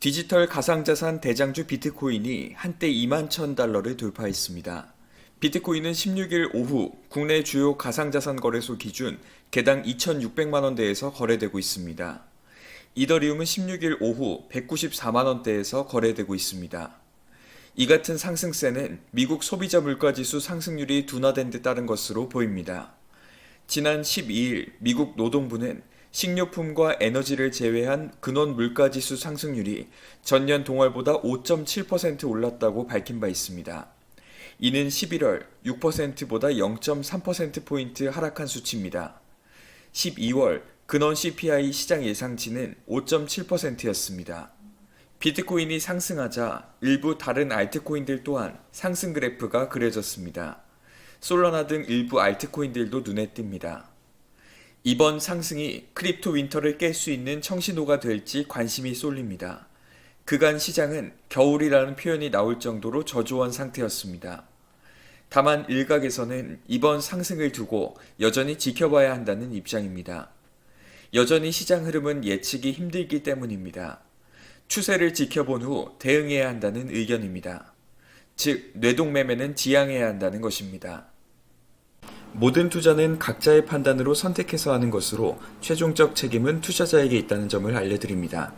디지털 가상자산 대장주 비트코인이 한때 2만 천 달러를 돌파했습니다. 비트코인은 16일 오후 국내 주요 가상자산 거래소 기준 개당 2,600만 원대에서 거래되고 있습니다. 이더리움은 16일 오후 194만 원대에서 거래되고 있습니다. 이 같은 상승세는 미국 소비자 물가지수 상승률이 둔화된 데 따른 것으로 보입니다. 지난 12일 미국 노동부는 식료품과 에너지를 제외한 근원 물가지수 상승률이 전년 동월보다 5.7% 올랐다고 밝힌 바 있습니다. 이는 11월 6%보다 0.3%포인트 하락한 수치입니다. 12월 근원 CPI 시장 예상치는 5.7%였습니다. 비트코인이 상승하자 일부 다른 알트코인들 또한 상승 그래프가 그려졌습니다. 솔라나 등 일부 알트코인들도 눈에 띕니다. 이번 상승이 크립토 윈터를 깰 수 있는 청신호가 될지 관심이 쏠립니다. 그간 시장은 겨울이라는 표현이 나올 정도로 저조한 상태였습니다. 다만 일각에서는 이번 상승을 두고 여전히 지켜봐야 한다는 입장입니다. 여전히 시장 흐름은 예측이 힘들기 때문입니다. 추세를 지켜본 후 대응해야 한다는 의견입니다. 즉, 뇌동매매는 지양해야 한다는 것입니다. 모든 투자는 각자의 판단으로 선택해서 하는 것으로 최종적 책임은 투자자에게 있다는 점을 알려드립니다.